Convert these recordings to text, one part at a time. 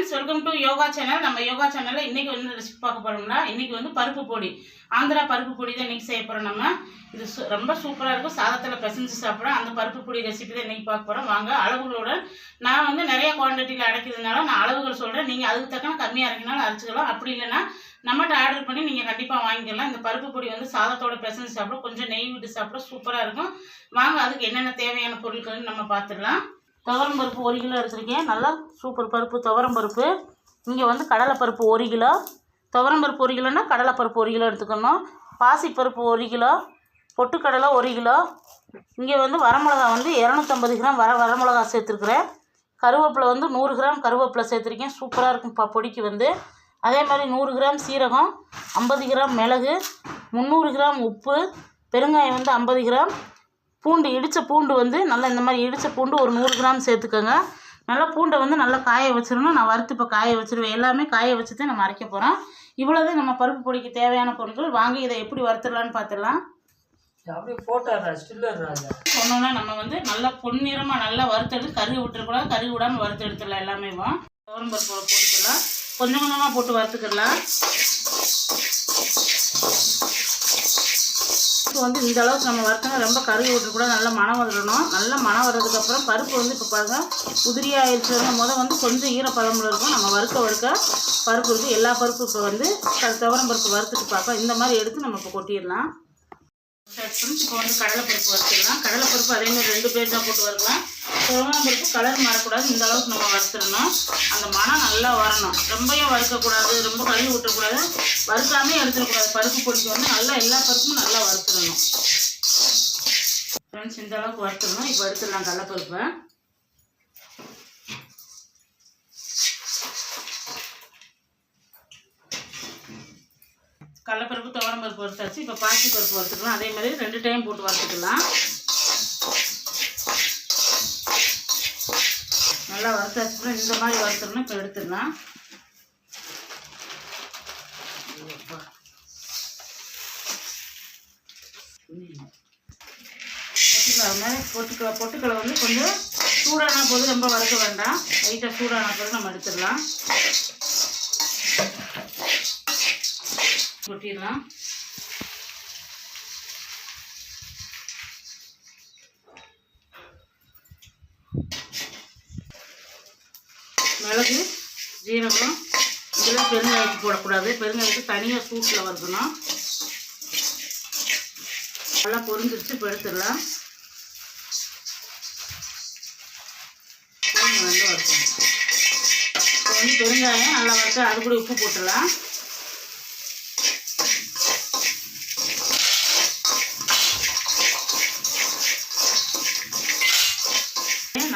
Friends welcome to yoga channel நம்ம யோகா சேனலில் இன்றைக்கி வந்து ரெசிபி பார்க்க போகிறோம்னா இன்றைக்கி வந்து பருப்பு பொடி. ஆந்திரா பருப்பு பொடி தான் இன்றைக்கி செய்ய போகிறோம் நம்ம. இது சு- ரொம்ப சூப்பராக இருக்கும். சாதத்தில் பிசைஞ்சு சாப்பிட அந்த பருப்பு பொடி ரெசிபி தான் இன்றைக்கி பார்க்க போகிறோம் வாங்க அளவுகளோட. நான் வந்து நிறைய குவான்டிட்டியில் அடைக்கிறதுனால நான் அளவுகள் சொல்கிறேன் நீங்கள் அதுக்கு தக்கன கம்மியாக அரைக்கினாலும் அரைச்சிக்கலாம். அப்படி இல்லைன்னா நம்மகிட்ட ஆர்டர் பண்ணி நீங்கள் கண்டிப்பாக வாங்கிக்கலாம். இந்த பருப்பு பொடி வந்து சாதத்தோட பிசைஞ்சு சாப்பிட கொஞ்சம் நெய் விட்டு சாப்பிட சூப்பராக இருக்கும். வாங்க அதுக்கு என்னென்ன தேவையான பொருட்கள்னு நம்ம பார்த்துடலாம். துவரம் பருப்பு ஒரு கிலோ எடுத்துருக்கேன். நல்லா சூப்பர் பருப்பு துவரம் பருப்பு. இங்கே வந்து கடலைப்பருப்பு ஒரு கிலோ. துவரம் பருப்பு ஒரு கிலோன்னா கடலைப்பருப்பு ஒரு கிலோ எடுத்துக்கணும். பாசிப்பருப்பு ஒரு கிலோ. பொட்டுக்கடலை ஒரு கிலோ. இங்கே வந்து வரமிளகா வந்து இரநூத்தம்பது கிராம் வர வரமிளகா சேர்த்துருக்குறேன். கருவேப்பிலை வந்து நூறு கிராம் கருவேப்பிலை சேர்த்துருக்கேன். சூப்பராக இருக்கும் ப பொடிக்கு வந்து. அதே மாதிரி நூறு கிராம் சீரகம் ஐம்பது கிராம் மிளகு முந்நூறு கிராம் உப்பு பெருங்காயம் வந்து ஐம்பது கிராம். பூண்டு இடித்த பூண்டு வந்து நல்லா இந்த மாதிரி இடித்த பூண்டு ஒரு நூறு கிராம் சேர்த்துக்கோங்க. நல்லா பூண்டை வந்து நல்லா காய வச்சிடணும் நான் வறுத்து இப்போ காய வச்சிருவேன். எல்லாமே காய வச்சு தான் நம்ம அரைக்க போகிறோம் இவ்வளோதான் நம்ம பருப்பு பொடிக்கு தேவையான பொருட்கள். வாங்க இதை எப்படி வறுத்துடலான்னு பார்த்துடலாம் சொன்னோன்னா நம்ம வந்து நல்லா பொன்னிறமாக நல்லா வறுத்தெடுத்து கருகு விட்டுறக்கூடாது. கருகு விடாமல் வறுத்து எடுத்துடலாம் எல்லாமே துவரம் பருப்பு போட்டுக்கலாம். கொஞ்சம் கொஞ்சமாக போட்டு வறுத்துக்கலாம் பருப்பு வந்து இந்த அளவுக்கு நம்ம வறுத்தோம்னா ரொம்ப கருவி விட்டு கூட நல்லா மனம் வந்துடணும். நல்லா மனம் வர்றதுக்கப்புறம் பருப்பு வந்து இப்போ பாருங்க உதிரியாக ஆயிடுச்சு முத வந்து கொஞ்சம் ஈரப்பதமில் இருக்கும். நம்ம வறுக்க வறுக்க பருப்பு இருக்குது எல்லா பருப்பு இப்போ வந்து துவரம் பருப்பு வறுத்துட்டு பார்ப்போம். இந்த மாதிரி எடுத்து நம்ம இப்போ கொட்டிடலாம். இப்போ வந்து கடலைப்பருப்பு வறுத்துடலாம். கடலைப்பருப்பு அதே மாதிரி ரெண்டு பேர் தான் போட்டு வறுக்கலாம். துவரம் பருப்பு கலர் மாறக்கூடாது. இந்த அளவுக்கு நம்ம வறுத்துடணும். அந்த மனம் நல்லா வரணும். ரொம்பவும் வறுக்கக்கூடாது ரொம்ப கழுவி விட்டக்கூடாது வறுக்காமே எடுத்துடக்கூடாது பருப்பு பொடிக்கு வந்து நல்லா எல்லா பருப்பும் நல்லா வறுத்துடணும். ஃப்ரெண்ட்ஸ் இந்த அளவுக்கு வறுத்துடணும். இப்போ எடுத்துடலாம் கடலப்பருப்பை. கடலப்பருப்பு துவரம் பருப்பு வறுத்தாச்சு. இப்போ பாசி பருப்பு வறுத்துக்கலாம். அதே மாதிரி ரெண்டு டைம் போட்டு வறுத்துக்கலாம். நல்லா வறுத்தாச்சுன்னா இந்த மாதிரி வறுத்துடணும் இப்போ எடுத்துடலாம். பொட்டுக்கலை பொட்டுக்கலை மாதிரி வந்து கொஞ்சம் சூடான போது ரொம்ப வறுக்க வேண்டாம். லைட்டாக சூடான போது நம்ம எடுத்துடலாம். கொட்டிடலாம். மிளகு ஜீரகம் இதில் பெருங்காயத்து போடக்கூடாது. பெருங்காயத்து தனியாக சூட்டில் வறுக்கணும். நல்லா பொரிஞ்சிருச்சு இப்போ எடுத்துடலாம். வந்து வறுக்கணும். இப்போ வந்து பெருங்காயம் நல்லா வறுத்து அது கூட உப்பு போட்டுடலாம்.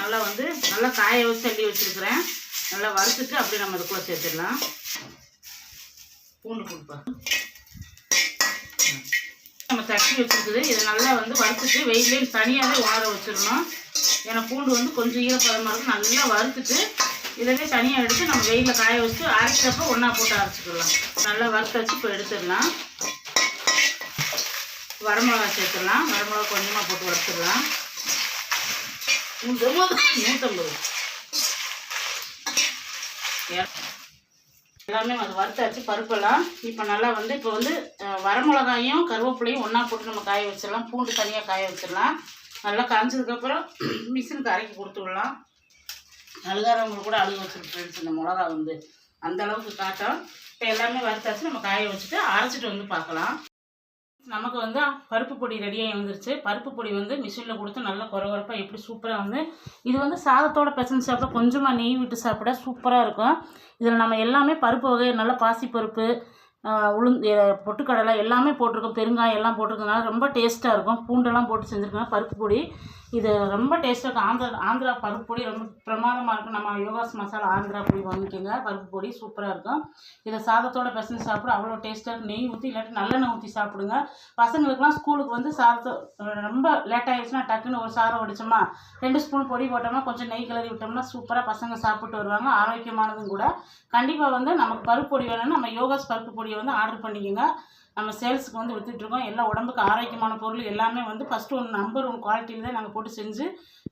நல்லா வந்து நல்லா காய வச்சு அள்ளி வச்சிருக்கிறேன். நல்லா வறுத்துட்டு அப்படியே நம்ம அதுக்குள்ளே சேர்த்துடலாம். பூண்டு கொடுப்பா நம்ம தட்டி வச்சுருக்குது. இதை நல்லா வந்து வறுத்துட்டு வெயிலே தனியாகவே உணர வச்சிடணும். ஏன்னா பூண்டு வந்து கொஞ்சம் ஈரப்பதமாக இருக்கும். நல்லா வறுத்துட்டு இதவே தனியாக எடுத்து நம்ம வெயிலில் காய வச்சு அரைக்கிறப்ப ஒன்றா போட்டு அரைச்சிக்கலாம். நல்லா வறுத்து வச்சு இப்போ எடுத்துடலாம். வரமிளகா சேர்த்துடலாம். வரமிளகா கொஞ்சமாக போட்டு வறுத்துடலாம். நூற்றம்பது நூற்றம்பது எல்லாமே அது வறுத்தாச்சு பருப்பெல்லாம். இப்போ நல்லா வந்து இப்போ வந்து வரமிளகாயும் கருவேப்பிலையும் ஒன்றா போட்டு நம்ம காய வச்சிடலாம். பூண்டு தனியாக காய வச்சிடலாம். நல்லா காய்ச்சதுக்கப்புறம் மிஷினுக்கு அரைக்கி கொடுத்து விடலாம். அழுகாதவங்களுக்கு கூட அழுக வச்சிருக்கு ஃப்ரெண்ட்ஸ் இந்த மிளகா வந்து. அந்த அளவுக்கு காட்டும். இப்போ எல்லாமே வறுத்தாச்சு. நம்ம காய வச்சுட்டு அரைச்சிட்டு வந்து பார்க்கலாம். நமக்கு வந்து பருப்பு பொடி ரெடியாகி வந்துருச்சு. பருப்பு பொடி வந்து மிஷினில் கொடுத்து நல்லா குறகுறப்பாக எப்படி சூப்பராக வந்து இது வந்து சாதத்தோட பிசைஞ்சு சாப்பிட கொஞ்சமாக நெய் விட்டு சாப்பிட சூப்பராக இருக்கும். இதில் நம்ம எல்லாமே பருப்பு வகை நல்லா பாசிப்பருப்பு உளுந்து பொட்டுக்கடலை எல்லாமே போட்டிருக்கோம். பெருங்காயம் எல்லாம் போட்டிருக்கனால ரொம்ப டேஸ்ட்டாக இருக்கும். பூண்டெல்லாம் போட்டு செஞ்சுருக்கோம் பருப்பு பொடி. இது ரொம்ப டேஸ்ட்டாக இருக்கும் ஆந்திரா ஆந்திரா பருப்பு பொடி ரொம்ப பிரமாதமாக இருக்கும். நம்ம யோகாஸ் மசாலா ஆந்திரா பொடி வாங்கிக்கோங்க. பருப்பு பொடி சூப்பராக இருக்கும். இதை சாதத்தோட பிசைஞ்சு சாப்பிட அவ்வளோ டேஸ்ட்டாக இருக்கும் நெய் ஊற்றி இல்லாட்டி நல்லெண்ணெய் ஊற்றி சாப்பிடுங்க. பசங்களுக்குலாம் ஸ்கூலுக்கு வந்து சாதத்தை ரொம்ப லேட் ஆகிடுச்சுன்னா டக்குன்னு ஒரு சாதம் வடிச்சோமா ரெண்டு ஸ்பூன் பொடி போட்டோம்னா கொஞ்சம் நெய் கிளறி விட்டோம்னா சூப்பராக பசங்க சாப்பிட்டு வருவாங்க. ஆரோக்கியமானதும் கூட. கண்டிப்பாக வந்து நமக்கு பருப்பு பொடி வேணும்னா நம்ம யோகாஸ் பருப்பு பொடியை வந்து ஆர்டர் பண்ணிக்கோங்க. நம்ம சேல்ஸுக்கு வந்து விற்றுட்ருக்கோம் எல்லா உடம்புக்கு ஆரோக்கியமான பொருள் எல்லாமே வந்து ஃபஸ்ட்டு ஒன் நம்பர் ஒன் குவாலிட்டியில் தான் நாங்கள் போட்டு செஞ்சு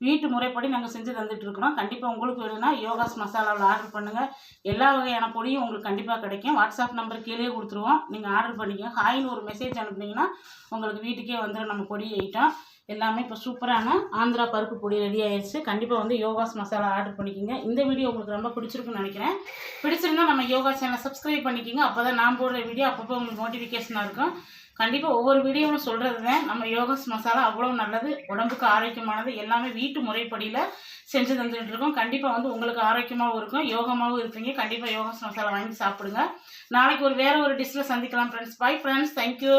வீட்டு முறைப்படி நாங்கள் செஞ்சு தந்துட்டுருக்குறோம். கண்டிப்பாக உங்களுக்கு வேணும்னா யோகாஸ் மசாலாவில் ஆர்டர் பண்ணுங்கள் எல்லா வகையான பொடியும் உங்களுக்கு கண்டிப்பாக கிடைக்கும். வாட்ஸ்அப் நம்பர் கீழே கொடுத்துருவோம். நீங்கள் ஆர்டர் பண்ணிக்கோங்க. ஹாய்னு ஒரு மெசேஜ் அனுப்புனீங்கன்னா உங்களுக்கு வீட்டுக்கே வந்துடும் நம்ம பொடி ஐட்டம் எல்லாமே இப்போ சூப்பரான ஆந்திரா பருப்பு பொடி ரெடி ஆயிடுச்சு கண்டிப்பாக வந்து யோகாஸ் மசாலா ஆர்டர் பண்ணிக்கோங்க. இந்த வீடியோ உங்களுக்கு ரொம்ப பிடிச்சிருக்குன்னு நினைக்கிறேன். பிடிச்சிருந்தா நம்ம யோகா சேனலை சப்ஸ்கிரைப் பண்ணிக்கோங்க. அப்போ தான் நான் போடுற வீடியோ அப்பப்போ உங்களுக்கு நோட்டிஃபிகேஷனாக இருக்கும். கண்டிப்பாக ஒவ்வொரு வீடியோவும் சொல்கிறது தான் நம்ம யோகாஸ் மசாலா அவ்வளோ நல்லது உடம்புக்கு ஆரோக்கியமானது எல்லாமே வீட்டு முறைப்படியில் செஞ்சு தந்துகிட்டு இருக்கோம். கண்டிப்பாக வந்து உங்களுக்கு ஆரோக்கியமாகவும் இருக்கும் யோகமாகவும் இருப்பீங்க. கண்டிப்பாக யோகாஸ் மசாலா வாங்கி சாப்பிடுங்க. நாளைக்கு ஒரு வேறு ஒரு டிஷ்ஷில் சந்திக்கலாம் ஃப்ரெண்ட்ஸ் பாய் ஃப்ரெண்ட்ஸ் தேங்க்யூ